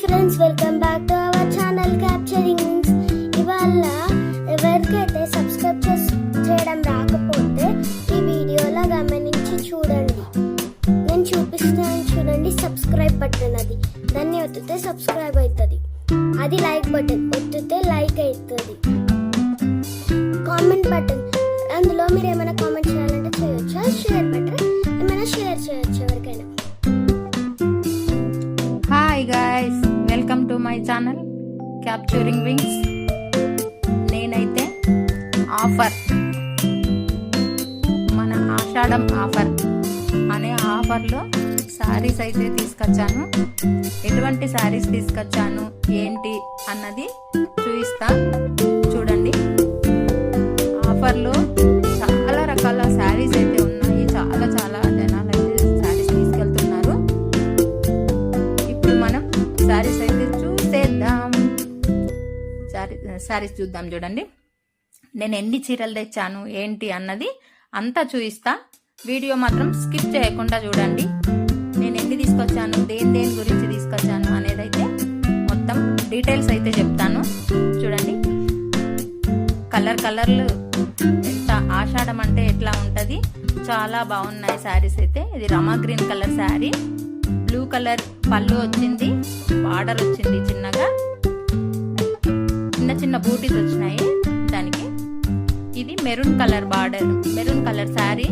Friends welcome back to our channel capturing ఇవాళ ఎవరికైతే subscribe చేయడం రాకపోతే ఈ వీడియోలో గమనించి చూడండి. నేను చూపిస్తాను చూడండి సబ్స్క్రైబ్ బటన్ అది. దాన్ని ఒత్తితే సబ్స్క్రైబ్ అవుతుంది అది లైక్ బటన్ ఒత్తితే లైక్ అవుతుంది కామెంట్ బటన్ అందులో మీరు ఏమైనా కామెంట్ చేయాలంటే చేయొచ్చా? షేర్ బటన్ ఏమైనా షేర్ చేయొచ్చు ఎవరికైనా? Hi guys my channel capturing wings. నేనైతే ఆఫర్. మన ఆషాఢం ఆఫర్ అనే ఆఫర్లో శారీస్ అయితే తీసుకొచ్చాను. ఎటువంటి శారీస్ తీసుకొచ్చాను ఏంటి అన్నది చూపిస్తా. చూడండి. ఆఫర్లో శారీస్ చూద్దాం చూడండి. నేను ఎన్ని చీరలు తెచ్చాను ఏంటి అన్నది అంతా చూపిస్తా. వీడియో మాత్రం స్కిప్ చేయకుండా చూడండి. నేను ఎన్ని తీసుకొచ్చాను దేని దేని గురించి తీసుకొచ్చాను అనేది అయితే మొత్తం డీటెయిల్స్ అయితే చెప్తాను. చూడండి. కలర్ కలర్లు ఎంత ఆషాఢం అంటే ఎట్లా ఉంటుంది. చాలా బాగున్నాయి శారీస్ అయితే. ఇది Rama green colour sari. Blue colour పళ్ళు వచ్చింది బార్డర్ వచ్చింది చిన్నగా. చిన్న చిన్న బూటీస్ వచ్చినాయి. దానికి ఇది maroon colour border. Maroon colour sari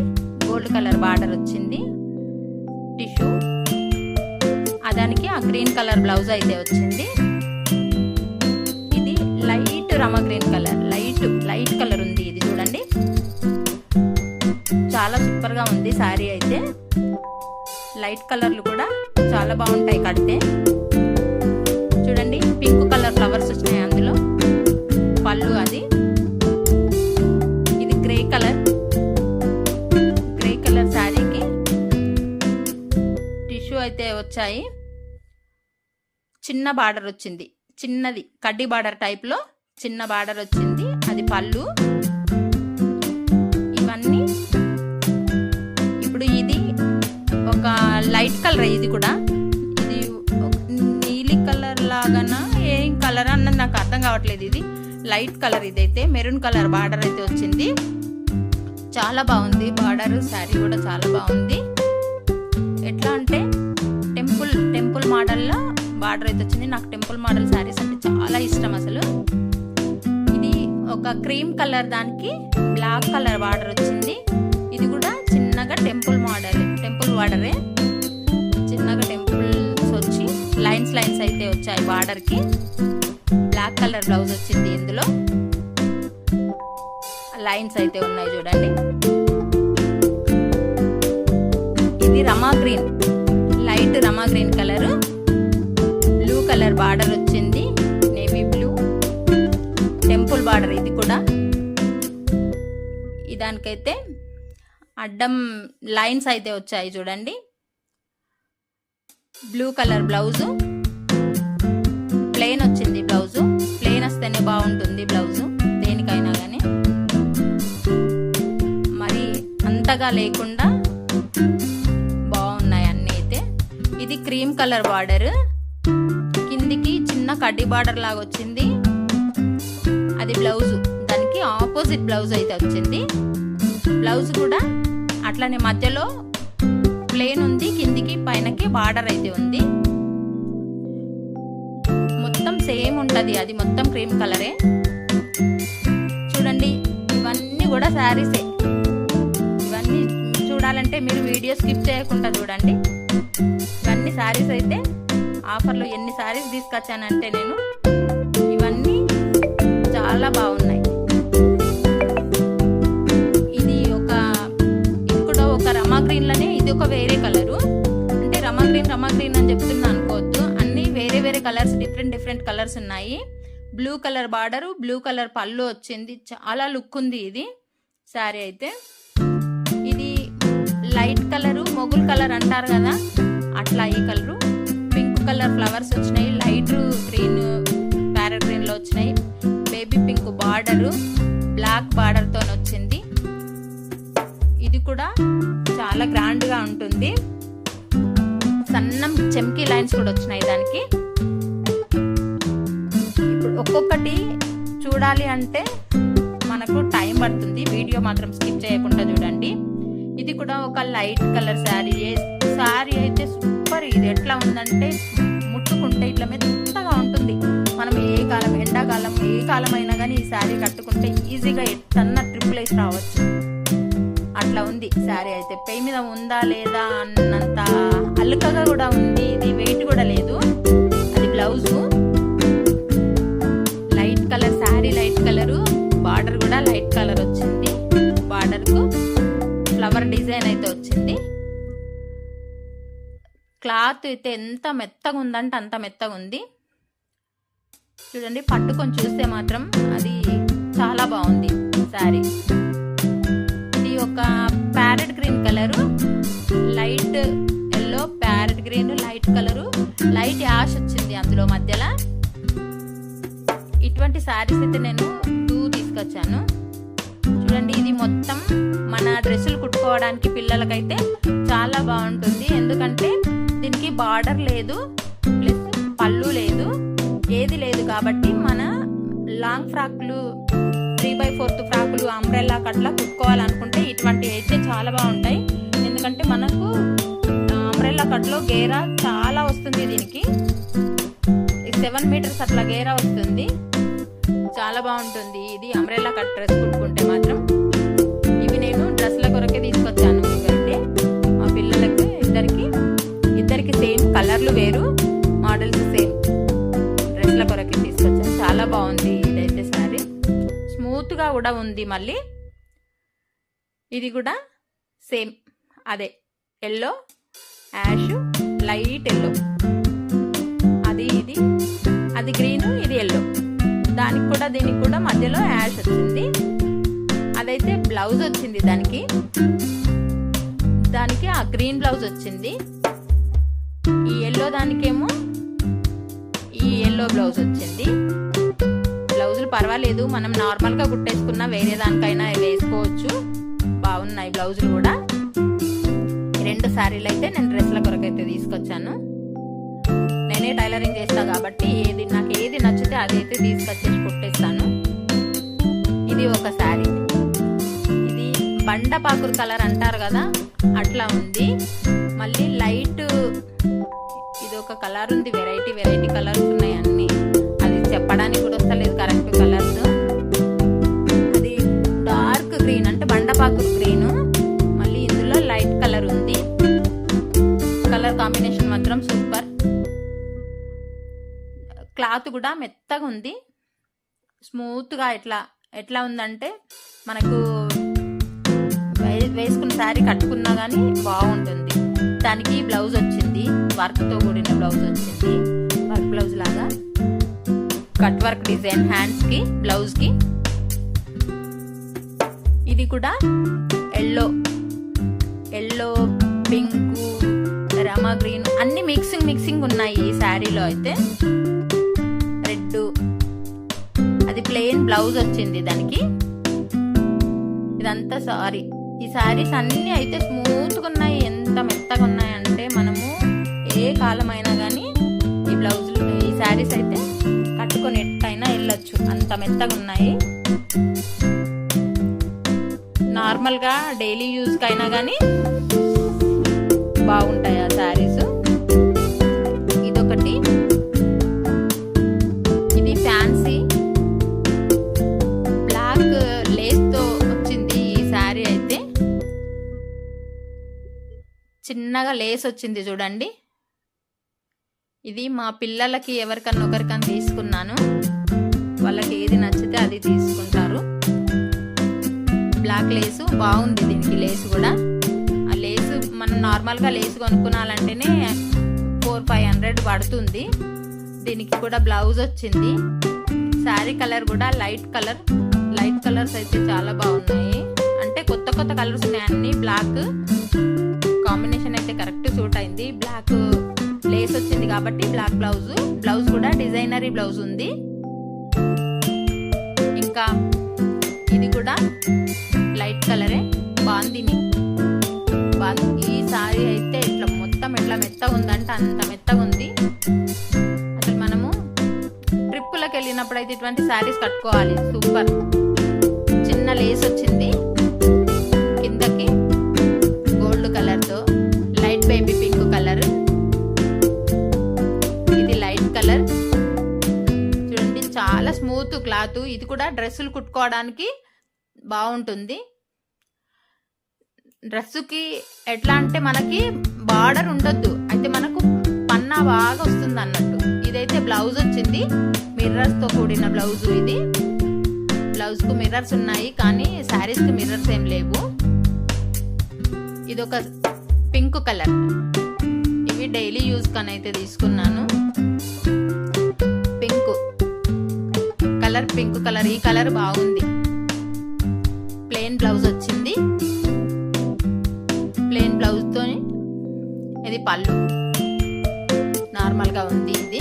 gold colour border వచ్చింది. టిష్యూ. దానికి ఆ గ్రీన్ కలర్ బ్లౌజ్ అయితే వచ్చింది. ఇది light Rama green colour. Light light colour ఉంది ఇది చూడండి. చాలా సూపర్గా ఉంది శారీ అయితే. లైట్ కలర్లు కూడా చాలా బాగుంటాయి కడితే. చూడండి పింక్ కలర్ ఫ్లవర్స్ వచ్చినాయి వచ్చాయి. చిన్న బార్డర్ వచ్చింది. చిన్నది కడ్డీ బార్డర్ టైప్లో చిన్న బార్డర్ వచ్చింది. అది పళ్ళు. ఇవన్నీ ఇప్పుడు ఇది ఒక లైట్ కలర్ ఇది కూడా. ఇది నీలి కలర్ లాగానా? ఏం కలర్ అన్నది నాకు అర్థం కావట్లేదు ఇది. లైట్ కలర్ ఇదైతే మెరూన్ కలర్ బార్డర్ అయితే వచ్చింది. చాలా బాగుంది బార్డర్ శారీ కూడా చాలా బాగుంది. టెంపుల్ మోడల్లో బార్డర్ అయితే వచ్చింది. నాకు టెంపుల్ మోడల్ శారీస్ అంటే చాలా ఇష్టం అసలు. ఇది ఒక క్రీమ్ కలర్ దానికి బ్లాక్ కలర్ బార్డర్ వచ్చింది. ఇది కూడా చిన్నగా టెంపుల్ మోడల్ టెంపుల్ బార్డరే. చిన్నగా టెంపుల్స్ వచ్చి లైన్స్ లైన్స్ అయితే వచ్చాయి బార్డర్కి. బ్లాక్ కలర్ బ్లౌజ్ వచ్చింది ఇందులో. లైన్స్ అయితే ఉన్నాయి చూడండి. ఇది Rama green light Rama green colour. Colour border వచ్చింది. Navy blue. టెంపుల్ బార్డర్ ఇది కూడా. దానికైతే అడ్డం లైన్స్ అయితే వచ్చాయి చూడండి. Blue colour blouse. ప్లెయిన్ వచ్చింది బ్లౌజు. ప్లెయిన్ వస్తేనే బాగుంటుంది బ్లౌజు. దేనికైనా కానీ మరి అంతగా లేకుండా బాగున్నాయి అన్నీ అయితే. ఇది క్రీమ్ కలర్ బార్డర్. కడ్డీ బార్డర్ లాగా వచ్చింది. అది బ్లౌజ్. దానికి ఆపోజిట్ బ్లౌజ్ అయితే వచ్చింది. బ్లౌజ్ కూడా అట్లనే మధ్యలో ప్లేన్ ఉంది కిందికి పైనకి బార్డర్ అయితే ఉంది. మొత్తం సేమ్ ఉంటుంది అది మొత్తం క్రీమ్ కలరే. చూడండి ఇవన్నీ కూడా శారీసే ఇవన్నీ చూడాలంటే మీరు వీడియో స్కిప్ చేయకుండా చూడండి. ఇవన్నీ శారీస్ అయితే ఆఫర్లో ఎన్ని సారీస్ తీసుకొచ్చానంటే నేను ఇవన్నీ చాలా బాగున్నాయి. ఇది ఒక ఇది ఒక రమా గ్రీన్లోనే ఇది ఒక వేరే కలరు. అంటే రమా గ్రీన్ రమా గ్రీన్ అని చెప్తున్నా అనుకోవద్దు. అన్ని వేరే వేరే కలర్స్ డిఫరెంట్ డిఫరెంట్ కలర్స్ ఉన్నాయి. Blue colour border blue colour పళ్ళు వచ్చింది. చాలా లుక్ ఉంది ఇది శారీ అయితే. ఇది లైట్ కలరు మొగుల్ కలర్ అంటారు కదా అట్లా ఈ కలరు కలర్. ఫ్లవర్స్ వచ్చినాయి లైట్ గ్రీన్ ప్యారెట్ గ్రీన్లో వచ్చినాయి. బేబీ పింక్ బార్డరు బ్లాక్ బార్డర్తో వచ్చింది ఇది కూడా చాలా గ్రాండ్గా ఉంటుంది. సన్నం చెమ్కీ లైన్స్ కూడా వచ్చినాయి దానికి. ఇప్పుడు ఒక్కొక్కటి చూడాలి అంటే మనకు టైం పడుతుంది. వీడియో మాత్రం స్కిప్ చేయకుండా చూడండి. ఇది కూడా ఒక లైట్ కలర్ శారీ. శారీ అయితే సూపర్ ఇది. ఎట్లా ఉందంటే కట్టుకుంటే ఇట్లా మెత్తగా ఉంటుంది. మనం ఏ కాలం ఎండాకాలం ఏ కాలం అయినా కానీ ఈ శారీ కట్టుకుంటే ఈజీగా ఎట్టన్నా ట్రిపుల్ వేసి రావచ్చు. అట్లా ఉంది శారీ అయితే. పెయి మీద ఉందా లేదా అన్నంత అల్లుకగా కూడా ఉంది. ఇది వెయిట్ కూడా లేదు. అది blouse. Light colour sari light colour. Border కూడా లైట్ కలర్ వచ్చింది. బార్డర్కు. ఫ్లవర్ డిజైన్ అయితే క్లాత్ అయితే ఎంత మెత్తగా ఉందంటే అంత మెత్తగా ఉంది. చూడండి పట్టుకొని చూస్తే మాత్రం అది చాలా బాగుంది శారీ. ఇది ఒక parrot green colour light yellow parrot green light colour light ash వచ్చింది అందులో మధ్యలో. ఇటువంటి శారీస్ అయితే నేను టూ తీసుకొచ్చాను. చూడండి ఇది మొత్తం మన డ్రెస్సులు కుట్టుకోవడానికి పిల్లలకైతే చాలా బాగుంటుంది. ఎందుకంటే బార్డర్ లేదు ప్లస్ పళ్ళు లేదు ఏది లేదు కాబట్టి మన లాంగ్ ఫ్రాక్లు త్రీ బై ఫోర్త్ ఫ్రాకులు అంబ్రెల్లా కట్లా కుట్టుకోవాలనుకుంటే ఇటువంటివి అయితే చాలా బాగుంటాయి. ఎందుకంటే మనకు అంబ్రెల్లా కట్లో గేరా చాలా వస్తుంది దీనికి. సెవెన్ మీటర్స్ అట్లా గేరా వస్తుంది. చాలా బాగుంటుంది. ఇది అంబ్రెల్లా కట్ డ్రెస్ కుట్టుకుంటే మాత్రం. కలర్లు వేరు మోడల్స్ సేమ్. డ్రెస్ల కొరకి తీసుకొచ్చాను చాలా బాగుంది ఇదైతే సారీ స్మూత్గా కూడా ఉంది మళ్ళీ. ఇది కూడా సేమ్. అదే. Yellow ash light yellow. అది ఇది. అది గ్రీన్ ఇది ఎల్లో. దానికి కూడా దీనికి కూడా మధ్యలో యాష్ వచ్చింది. అదైతే బ్లౌజ్ వచ్చింది దానికి. దానికి ఆ గ్రీన్ బ్లౌజ్ వచ్చింది. ఈ ఎల్లో దానికేమో ఈ ఎల్లో బ్లౌజ్ వచ్చింది. బ్లౌజులు పర్వాలేదు మనం నార్మల్గా కుట్టేసుకున్న వేరే దానికైనా వేసుకోవచ్చు. బాగున్నాయి బ్లౌజులు కూడా. రెండు శారీలు అయితే నేను డ్రెస్ల కొరకైతే తీసుకొచ్చాను. నేనే టైలరింగ్ చేస్తా కాబట్టి ఏది నాకు ఏది నచ్చితే అది అయితే తీసుకొచ్చేసి కుట్టేస్తాను. ఇది ఒక శారీ. ఇది బండపాకురు కలర్ అంటారు కదా అట్లా ఉంది. మళ్ళీ లైట్ ఒక కలర్ ఉంది వెరైటీ వెరైటీ కలర్స్ ఉన్నాయి అన్ని. అది చెప్పడానికి కూడా వస్తలేదు కరెక్ట్ కలర్స్ అది డార్క్ గ్రీన్ అంటే బండపాకు గ్రీన్ మళ్ళీ ఇందులో లైట్ కలర్ ఉంది. కలర్ కాంబినేషన్ మాత్రం సూపర్ క్లాత్ కూడా మెత్తగా ఉంది. స్మూత్గా ఎట్లా ఎట్లా ఉందంటే మనకు వేసుకున్న శారీ కట్టుకున్నా కానీ బాగుంటుంది. దానికి బ్లౌజ్ వచ్చింది. వర్క్తో కూడిన బ్లౌజ్ వచ్చింది. వర్క్ బ్లౌజ్ లాగా. కట్ వర్క్ డిజైన్ హ్యాండ్స్కి బ్లౌజ్కి. ఇది కూడా yellow. Yellow pink Rama green అన్ని మిక్సింగ్ మిక్సింగ్ ఉన్నాయి ఈ శారీలో అయితే. రెడ్. అది ప్లెయిన్ బ్లౌజ్ వచ్చింది దానికి. ఇదంతా సారీ. ఈ శారీస్ అన్ని అయితే స్మూత్గా ఉన్నాయి. ఎంత మెత్తగా ఉన్నాయి అంటే మనము ఏ కాలమైనా కానీ ఈ బ్లౌజులు ఈ శారీస్ అయితే కట్టుకొని ఎట్టయినా వెళ్ళొచ్చు. అంత మెత్తగా ఉన్నాయి. నార్మల్గా డైలీ యూస్కి అయినా కానీ బాగుంటాయి ఆ శారీస్. చిన్నగా లేస్ వచ్చింది చూడండి. ఇది మా పిల్లలకి ఎవరికన్నా ఒకరికన్నా తీసుకున్నాను. వాళ్ళకి ఏది నచ్చితే అది తీసుకుంటారు. బ్లాక్ లేసు బాగుంది దీనికి లేసు కూడా. ఆ లేసు మనం నార్మల్గా లేసు కొనుక్కునాలంటేనే ఫోర్ ఫైవ్ హండ్రెడ్ పడుతుంది. దీనికి కూడా బ్లౌజ్ వచ్చింది. శారీ కలర్ కూడా లైట్ కలర్. లైట్ కలర్స్ అయితే చాలా బాగున్నాయి. అంటే కొత్త కొత్త కలర్స్ ఉన్నాయి అన్ని. బ్లాక్ కాంబినేషన్ సూట్ అయింది. బ్లాక్ లేస్ వచ్చింది కాబట్టి బ్లాక్ బ్లౌజ్ బ్లౌజ్ కూడా డిజైనరీ బ్లౌజ్ ఉంది. ఇంకా ఇది కూడా లైట్ కలరే బాందిని. బాంది. ఈ సారీ అయితే ఇట్లా మొత్తం ఎట్లా మెత్తగా ఉందంటే అంత మెత్తగా ఉంది. అసలు మనము ట్రిప్పులకు వెళ్ళినప్పుడు అయితే ఇటువంటి శారీస్ కట్టుకోవాలి. సూపర్ చిన్న లేస్ వచ్చింది. క్లాత్ ఇది కూడా డ్రెస్సులు కుట్టుకోవడానికి బాగుంటుంది. డ్రెస్సుకి ఎట్లా అంటే మనకి బార్డర్ ఉండొద్దు. అయితే మనకు పన్నా బాగా వస్తుంది అన్నట్టు. ఇదైతే బ్లౌజ్ వచ్చింది. మిర్రర్స్తో కూడిన బ్లౌజ్ ఇది. బ్లౌజ్కు మిర్రర్స్ ఉన్నాయి కానీ శారీస్కి మిర్రర్స్ ఏం లేవు. ఇది ఒక పింక్ కలర్. ఇవి డైలీ యూజ్ కని అయితే తీసుకున్నాను. కలర్ పింక్ కలర్ ఈ కలర్ బాగుంది. ప్లెయిన్ బ్లౌజ్ వచ్చింది. ప్లెయిన్ బ్లౌజ్తో తోని ఇది పళ్ళు. నార్మల్గా ఉంది ఇది.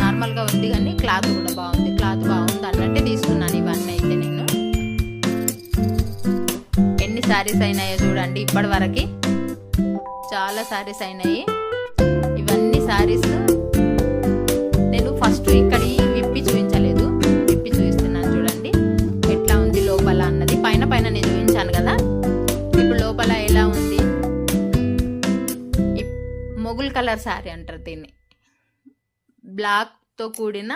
నార్మల్గా ఉంది కానీ క్లాత్ కూడా బాగుంది. క్లాత్ బాగుంది అన్నట్టే తీసుకున్నాను ఇవన్నీ అయితే నేను. ఎన్ని శారీస్ అయినాయో చూడండి ఇప్పటి వరకు. చాలా శారీస్ అయినాయి. ఇవన్నీ శారీస్ కలర్ శారీ అంటారు దీన్ని. బ్లాక్తో కూడిన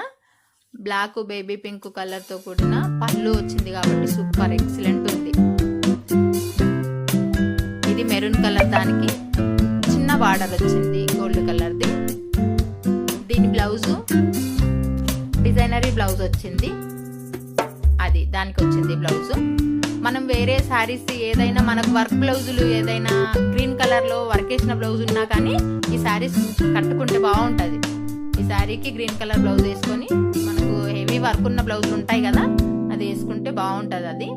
బ్లాక్ బేబీ పింక్ కలర్తో కూడిన పళ్ళు వచ్చింది కాబట్టి సూపర్ ఎక్సలెంట్ ఉంది. ఇది మెరూన్ కలర్ దానికి చిన్న బార్డర్ వచ్చింది గోల్డ్ కలర్ది దీని బ్లౌజు డిజైనరీ బ్లౌజ్ వచ్చింది. అది దానికి వచ్చింది బ్లౌజు మనం వేరే శారీస్ ఏదైనా మనకు వర్క్ బ్లౌజులు ఏదైనా గ్రీన్ కలర్లో వర్క్ వేసిన బ్లౌజ్ ఉన్నా కానీ ఈ శారీస్ కట్టుకుంటే బాగుంటుంది. ఈ శారీకి గ్రీన్ కలర్ బ్లౌజ్ వేసుకొని మనకు హెవీ వర్క్ ఉన్న బ్లౌజులు ఉంటాయి కదా అది వేసుకుంటే బాగుంటుంది అది.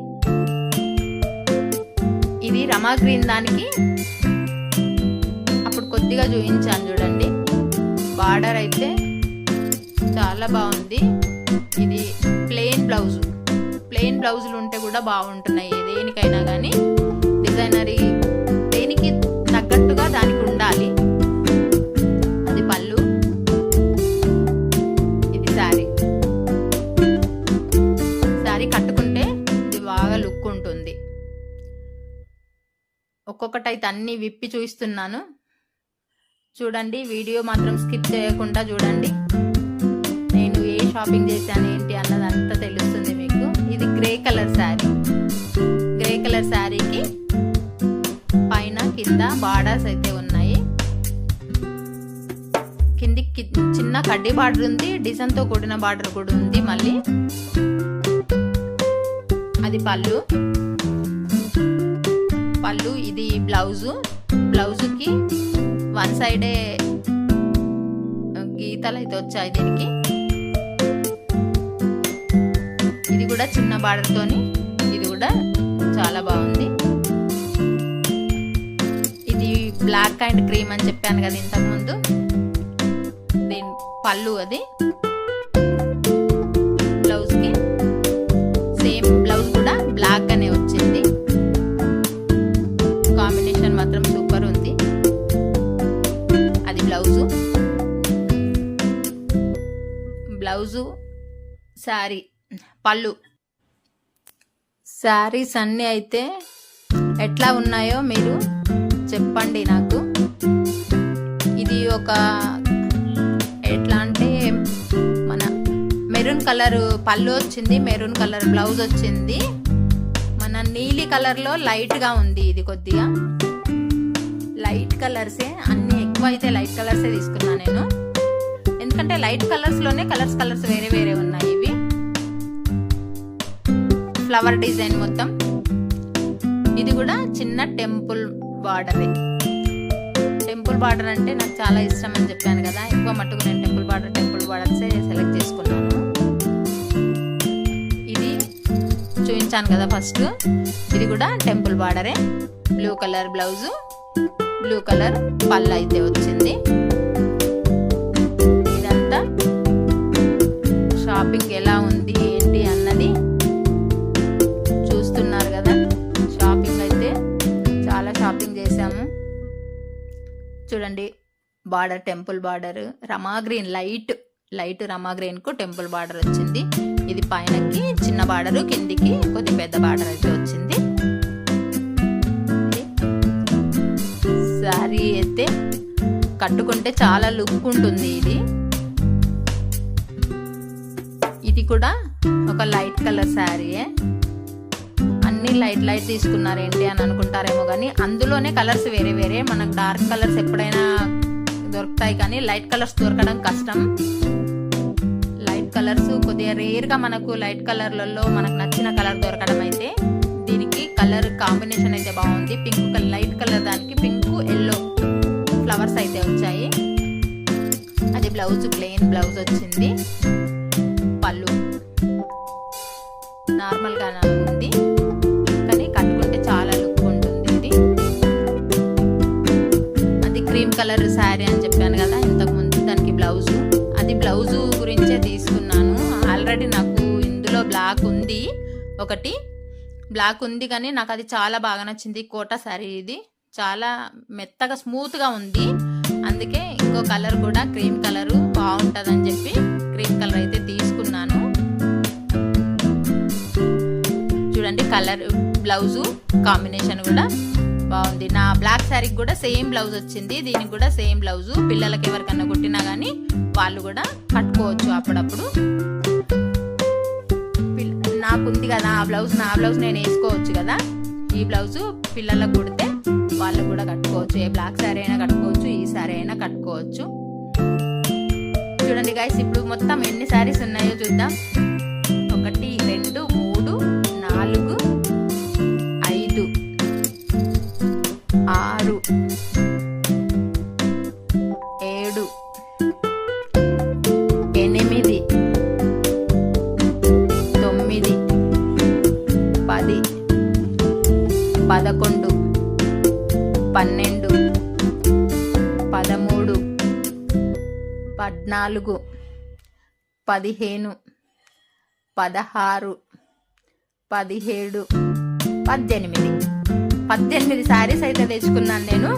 ఇది రమా గ్రీన్ దానికి. అప్పుడు కొద్దిగా చూపించాను చూడండి. బార్డర్ అయితే చాలా బాగుంది. ఇది ప్లెయిన్ బ్లౌజ్ ప్లెయిన్ బ్లౌజులు ఉంటే కూడా బాగుంటున్నాయి. దేనికైనా కానీ డిజైనరీ దేనికి తగ్గట్టుగా దానికి ఉండాలి. అది పళ్ళు ఇది శారీ. శారీ కట్టుకుంటే ఇది బాగా లుక్ ఉంటుంది. ఒక్కొక్కటి అయితే అన్ని విప్పి చూపిస్తున్నాను చూడండి వీడియో మాత్రం స్కిప్ చేయకుండా చూడండి. నేను ఏ షాపింగ్ చేశాను ఏంటి అన్నది అంతా తెలుస్తుంది మీకు. ఇది grey colour sari. Grey colour శారీకి పైన కింద బార్డర్స్ అయితే ఉన్నాయి. కింది కి- చిన్న కడ్డీ బార్డర్ ఉంది డిజైన్తో కూడిన బార్డర్ కూడా ఉంది మళ్ళీ. అది పళ్ళు. పళ్ళు ఇది బ్లౌజు. బ్లౌజుకి వన్ సైడే గీతలు అయితే వచ్చాయి దీనికి. కూడా చిన్న బార్డర్ తోని ఇది కూడా చాలా బాగుంది. ఇది బ్లాక్ అండ్ క్రీమ్ అని చెప్పాను కదా ఇంతకు ముందు దీని పళ్ళు అది. బ్లౌజ్కి సేమ్ బ్లౌజ్ కూడా బ్లాక్ అనే వచ్చింది. కాంబినేషన్ మాత్రం సూపర్ ఉంది. అది బ్లౌజు. బ్లౌజు శారీ పళ్ళు. శారీస్ అన్నీ అయితే ఎట్లా ఉన్నాయో మీరు చెప్పండి నాకు. ఇది ఒక ఎట్లా అంటే మన మెరూన్ కలర్ పళ్ళు వచ్చింది మెరూన్ కలర్ బ్లౌజ్ వచ్చింది. మన నీలి కలర్లో లైట్గా ఉంది ఇది కొద్దిగా. లైట్ కలర్సే అన్ని ఎక్కువ అయితే లైట్ కలర్సే తీసుకున్నా నేను. ఎందుకంటే లైట్ కలర్స్లోనే కలర్స్ కలర్స్ వేరే వేరే ఉన్నాయి. ఫ్లవర్ డిజైన్ మొత్తం. ఇది కూడా చిన్న టెంపుల్ బార్డరే టెంపుల్ బార్డర్ అంటే నాకు చాలా ఇష్టం అని చెప్పాను కదా. ఎక్కువ మట్టుకు నేను టెంపుల్ బార్డర్ టెంపుల్ బార్డర్సే సెలెక్ట్ చేసుకున్నాను. ఇది చూపించాను కదా ఫస్ట్. ఇది కూడా temple బార్డరే blue colour blouse blue colour పళ్ళు అయితే వచ్చింది. చూడండి. బార్డర్ టెంపుల్ బార్డర్ రమా గ్రీన్ లైట్ లైట్ రమా గ్రీన్కు టెంపుల్ బార్డర్ వచ్చింది. ఇది పైనకి చిన్న బార్డర్ కిందికి కొద్ది పెద్ద బార్డర్ అయితే వచ్చింది. శారీ అయితే కట్టుకుంటే చాలా లుక్ ఉంటుంది ఇది. ఇది కూడా ఒక లైట్ కలర్ శారీయే అన్ని లైట్ లైట్ తీసుకున్నారు ఏంటి అని అనుకుంటారేమో కానీ అందులోనే కలర్స్ వేరే వేరే. మనకు డార్క్ కలర్స్ ఎప్పుడైనా దొరుకుతాయి కానీ లైట్ కలర్స్ దొరకడం కష్టం. లైట్ కలర్స్ కొద్దిగా రేర్గా మనకు లైట్ కలర్లలో మనకు నచ్చిన కలర్ దొరకడం అయితే దీనికి కలర్ కాంబినేషన్ అయితే బాగుంది. పింక్ లైట్ కలర్ దానికి పింక్ ఎల్లో ఫ్లవర్స్ అయితే వచ్చాయి. అది బ్లౌజ్ ప్లెయిన్ బ్లౌజ్ వచ్చింది. ఒకటి. బ్లాక్ ఉంది కానీ నాకు అది చాలా బాగా నచ్చింది. కోట శారీ ఇది. చాలా మెత్తగా స్మూత్గా ఉంది. అందుకే ఇంకో కలర్ కూడా క్రీమ్ కలర్ అని చెప్పి క్రీమ్ కలర్ అయితే తీసుకున్నాను. చూడండి కలర్ బ్లౌజు కాంబినేషన్ కూడా బాగుంది. నా బ్లాక్ శారీకి కూడా సేమ్ బ్లౌజ్ వచ్చింది. దీనికి కూడా సేమ్ బ్లౌజు. పిల్లలకి ఎవరికన్నా కుట్టినా కానీ వాళ్ళు కూడా కట్టుకోవచ్చు అప్పుడప్పుడు. పిల్ల- నాకుంది కదా ఆ బ్లౌజ్ నా బ్లౌజ్ నేను వేసుకోవచ్చు కదా. ఈ బ్లౌజ్ పిల్లలకు కుడితే వాళ్ళు కూడా కట్టుకోవచ్చు. ఏ బ్లాక్ శారీ అయినా కట్టుకోవచ్చు ఈ శారీ అయినా కట్టుకోవచ్చు. చూడండి గైస్ ఇప్పుడు మొత్తం ఎన్ని శారీస్ ఉన్నాయో చూద్దాం. పద్నాలుగు పదిహేను పదహారు పదిహేడు పద్దెనిమిది. పద్దెనిమిది శారీస్ అయితే తెచ్చుకున్నాను నేను.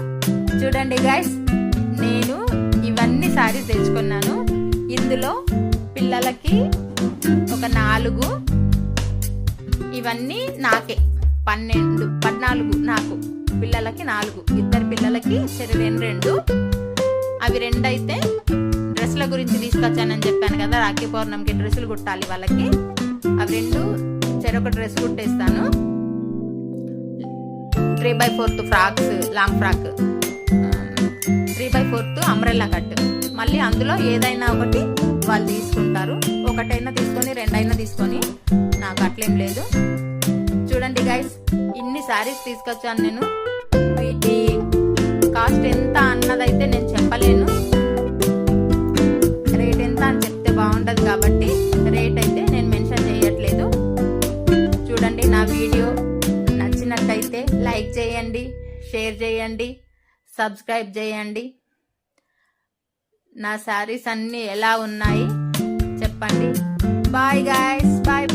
చూడండి గైస్ నేను ఇవన్నీ శారీస్ తెచ్చుకున్నాను. ఇందులో పిల్లలకి ఒక నాలుగు ఇవన్నీ నాకే. పన్నెండు పద్నాలుగు నాకు. పిల్లలకి నాలుగు ఇద్దరు పిల్లలకి సరే రెండు. రెండు అవి రెండు డ్రెస్సుల గురించి తీసుకొచ్చానని చెప్పాను కదా రాఖీ పౌర్ణమికి డ్రెస్సులు కుట్టాలి వాళ్ళకి. అవి రెండు చెరొక dress కుట్టేస్తాను. Three by fourth frocks long frock. Three by fourth umbrella cut. మళ్ళీ అందులో ఏదైనా ఒకటి వాళ్ళు తీసుకుంటారు. ఒకటైనా తీసుకొని రెండైనా తీసుకొని. నాకు అట్లేం లేదు. చూడండి గైస్ ఇన్ని శారీస్ తీసుకొచ్చాను నేను. వీటి కాస్ట్ ఎంత అన్నదైతే నేను చెప్పలేను. చేయండి షేర్ చేయండి సబ్స్క్రైబ్ చేయండి. నా శారీస్ అన్నీ ఎలా ఉన్నాయి? చెప్పండి. Bye guys bye